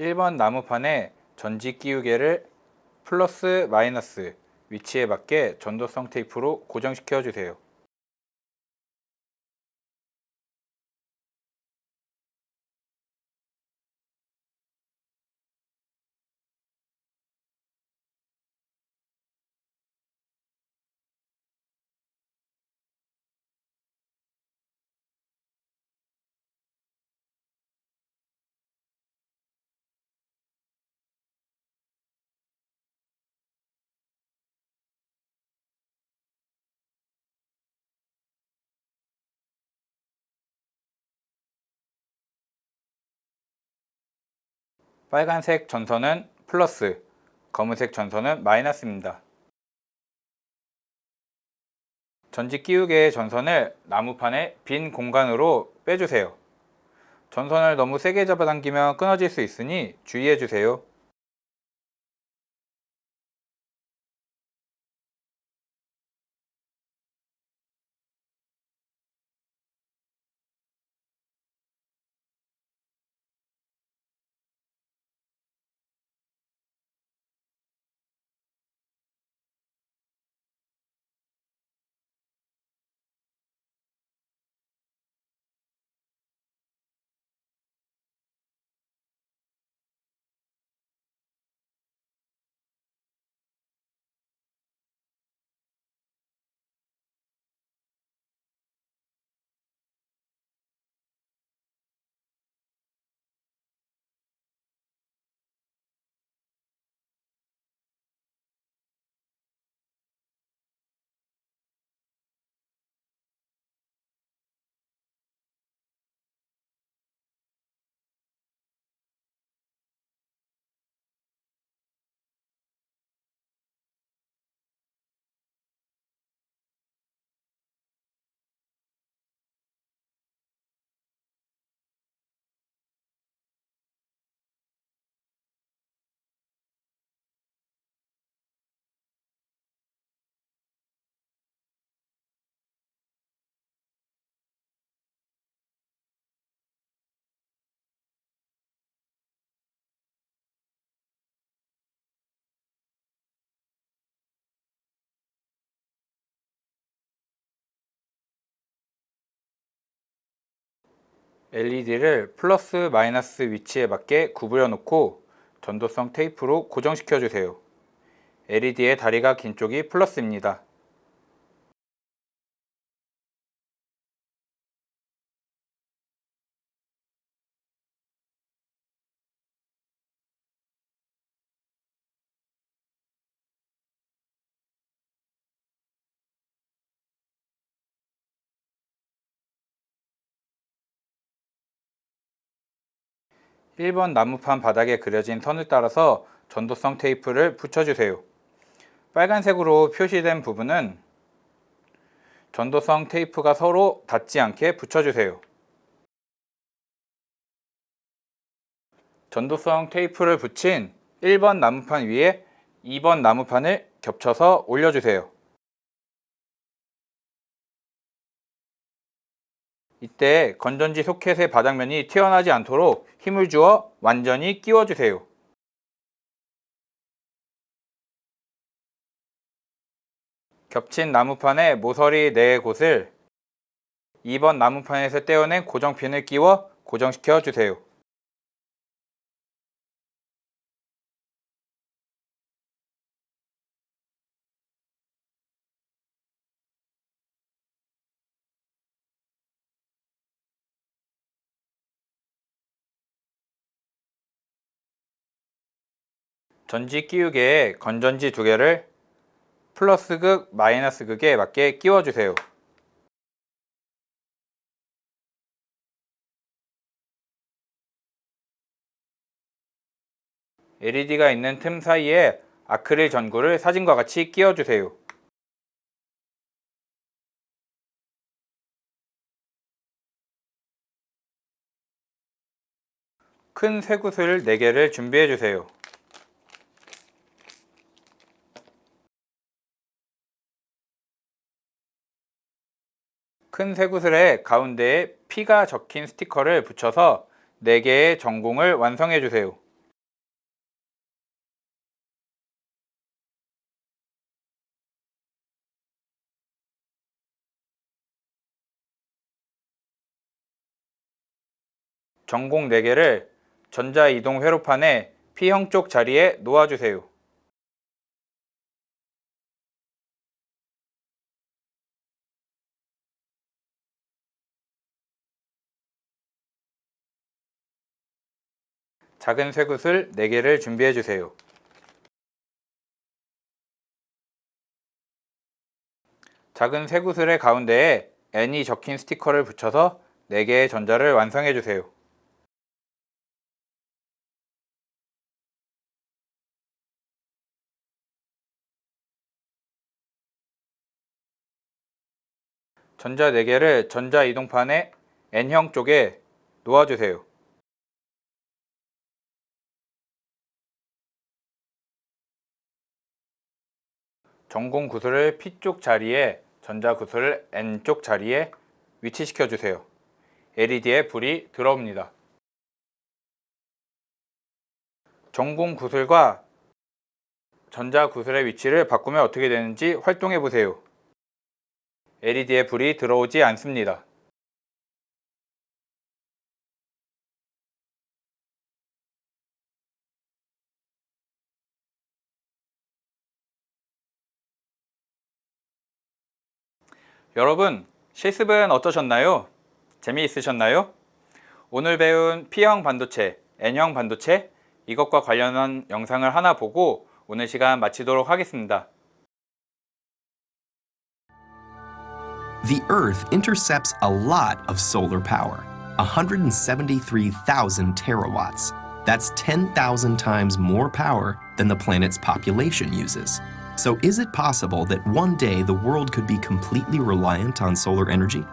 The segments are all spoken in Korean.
1번 나무판에 전지 끼우개를 플러스 마이너스 위치에 맞게 전도성 테이프로 고정시켜 주세요. 빨간색 전선은 플러스, 검은색 전선은 마이너스입니다. 전지 끼우개의 전선을 나무판의 빈 공간으로 빼주세요. 전선을 너무 세게 잡아당기면 끊어질 수 있으니 주의해 주세요. LED를 플러스 마이너스 위치에 맞게 구부려 놓고 전도성 테이프로 고정시켜 주세요. LED의 다리가 긴 쪽이 플러스입니다. 일번 나무판 바닥에 그려진 선을 따라서 전도성 테이프를 붙여주세요. 빨간색으로 표시된 부분은 전도성 테이프가 서로 닿지 않게 붙여주세요. 전도성 테이프를 붙인 1번 나무판 위에 2번 나무판을 겹쳐서 올려주세요. 이때 건전지 소켓의 바닥면이 튀어나지 않도록 힘을 주어 완전히 끼워주세요. 겹친 나무판의 모서리 네 곳을 2번 나무판에서 떼어낸 고정핀을 끼워 고정시켜 주세요. 전지 끼우개에 건전지 두 개를 플러스 극, 마이너스 극에 맞게 끼워주세요. LED가 있는 틈 사이에 아크릴 전구를 사진과 같이 끼워주세요. 큰 쇠구슬 4개를 준비해 주세요. 큰 쇠구슬의 가운데에 P가 적힌 스티커를 붙여서 4개의 전공을 완성해 주세요. 전공 4개를 전자이동 회로판의 P형 쪽 자리에 놓아주세요. 작은 쇠굿을 4개를 준비해 주세요. 작은 쇠구슬의 가운데에 N이 적힌 스티커를 붙여서 4개의 전자를 완성해 주세요. 전자 4개를 전자 이동판의 N형 쪽에 놓아주세요. 전공 구슬을 P쪽 자리에 전자 구슬을 N쪽 자리에 위치시켜 주세요. LED에 불이 들어옵니다. 전공 구슬과 전자 구슬의 위치를 바꾸면 어떻게 되는지 활동해 보세요. LED에 불이 들어오지 않습니다. 여러분, 실습은 어떠셨나요? 재미있으셨나요? 오늘 배운 P형 반도체, N형 반도체 이것과 관련한 영상을 하나 보고 오늘 시간 마치도록 하겠습니다. The Earth intercepts a lot of solar power 173,000 terawatts. That's 10,000 times more power than the planet's population uses. So, is it possible that one day the world could be completely reliant on solar energy?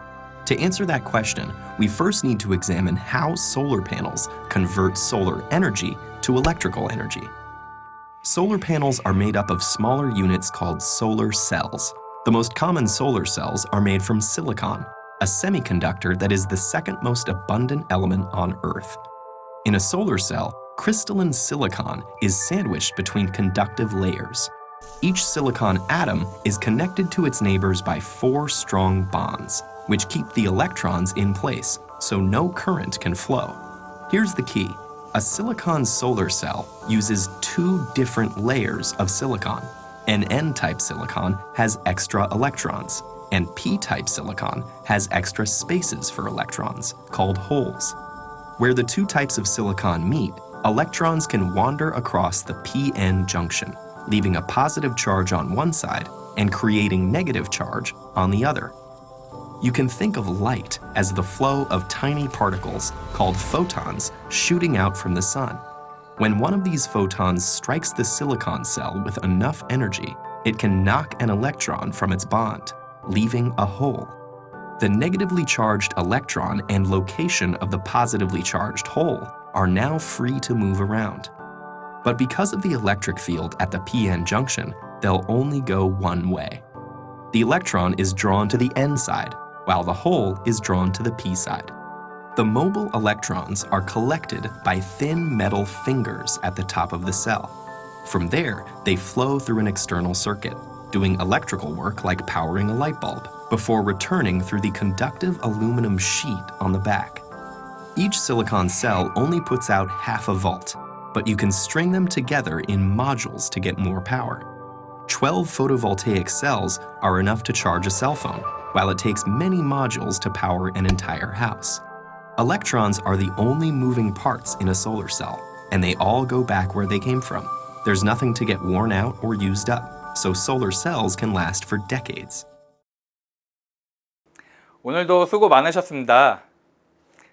To answer that question, we first need to examine how solar panels convert solar energy to electrical energy. Solar panels are made up of smaller units called solar cells. The most common solar cells are made from silicon, a semiconductor that is the second most abundant element on Earth. In a solar cell, crystalline silicon is sandwiched between conductive layers. Each silicon atom is connected to its neighbors by four strong bonds, which keep the electrons in place so no current can flow. Here's the key a silicon solar cell uses two different layers of silicon. An N type silicon has extra electrons, and P type silicon has extra spaces for electrons, called holes. Where the two types of silicon meet, electrons can wander across the PN junction, leaving a positive charge on one side and creating negative charge on the other. You can think of light as the flow of tiny particles called photons shooting out from the sun. When one of these photons strikes the silicon cell with enough energy, it can knock an electron from its bond, leaving a hole. The negatively charged electron and location of the positively charged hole are now free to move around. But because of the electric field at the PN junction, they'll only go one way. The electron is drawn to the N side, while the hole is drawn to the P side. The mobile electrons are collected by thin metal fingers at the top of the cell. From there, they flow through an external circuit, doing electrical work like powering a light bulb, before returning through the conductive aluminum sheet on the back. Each silicon cell only puts out half a volt, but you can string them together in modules to get more power. 12 photovoltaic cells are enough to charge a cell phone, while it takes many modules to power an entire house. Electrons are the only moving parts in a solar cell, and they all go back where they came from. There's nothing to get worn out or used up, so solar cells can last for decades. 오늘도 수고 많으셨습니다.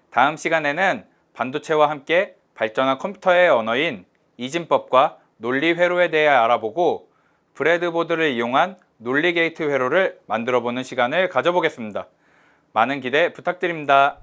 다음 시간에는 반도체와 함께 발전한 컴퓨터의 언어인 이진법과 논리 회로에 대해 알아보고 브레드보드를 이용한 논리 게이트 회로를 만들어 보는 시간을 가져보겠습니다. 많은 기대 부탁드립니다.